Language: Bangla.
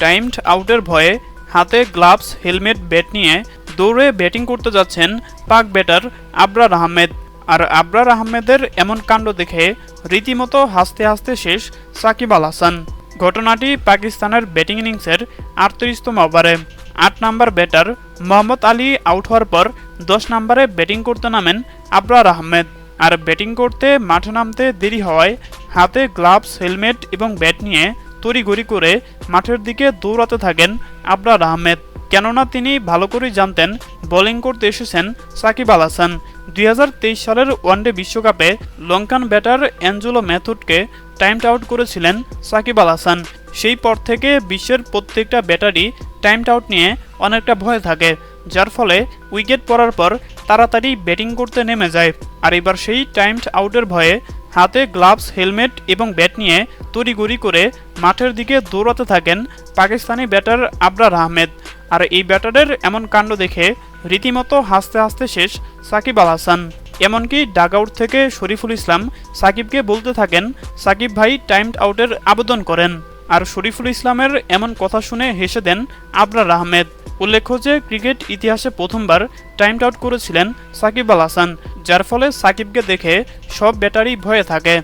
টাইমড আউটের ভয়ে হাতে গ্লাভস হেলমেট ব্যাট নিয়ে দৌড়ে ব্যাটিং করতে যাচ্ছেন পাক ব্যাটার আবরার আহমেদ। আর আবরার আহমেদের এমন কাণ্ড দেখে রীতিমতো হাসতে হাসতে শেষ সাকিব আল হাসান। ঘটনাটি পাকিস্তানের ব্যাটিং ইনিংসের আটত্রিশতম ওভারে। আট নম্বর ব্যাটার মোহাম্মদ আলী আউট হওয়ার পর দশ নম্বরে ব্যাটিং করতে নামেন আবরার আহমেদ। আর ব্যাটিং করতে মাঠে নামতে দেরি হওয়ায় হাতে গ্লাভস হেলমেট এবং ব্যাট নিয়ে তড়িঘড়ি করে মাঠের দিকে দৌড়াতে থাকেন আবরার আহমেদ। কেননা তিনি ভালো করেই জানতেন বোলিং করতে এসেছেন সাকিব আল হাসান। দুই হাজার তেইশ সালের ওয়ানডে বিশ্বকাপে লঙ্কান ব্যাটার অ্যাঞ্জেলো ম্যাথুডকে টাইমড আউট করেছিলেন সাকিব আল হাসান। সেই পর থেকে বিশ্বের প্রত্যেকটা ব্যাটারই টাইমড আউট নিয়ে অনেকটা ভয় থাকে, যার ফলে উইকেট পড়ার পর তাড়াতাড়ি ব্যাটিং করতে নেমে যায়। আর এবার সেই টাইমড আউটের ভয়ে হাতে গ্লাভস, হেলমেট এবং ব্যাট নিয়ে তড়িগড়ি করে মাঠের দিকে দৌড়াতে থাকেন পাকিস্তানি ব্যাটার আবরার আহমেদ। আর এই ব্যাটারের এমন কাণ্ড দেখে রীতিমতো হাসতে হাসতে শেষ সাকিব আল হাসান। এমনকি ডাগ আউট থেকে শরীফুল ইসলাম সাকিবকে বলতে থাকেন, সাকিব ভাই, টাইমড আউটের আবেদন করেন। আর শরীফুল ইসলামের এমন কথা শুনে হেসে দেন আবরার আহমেদ। উল্লেখ্য যে, ক্রিকেট ইতিহাসে প্রথমবার টাইম আউট করেছিলেন সাকিব আল হাসান, যার ফলে সাকিবকে দেখে সব ব্যাটারি ভয়ে থাকে।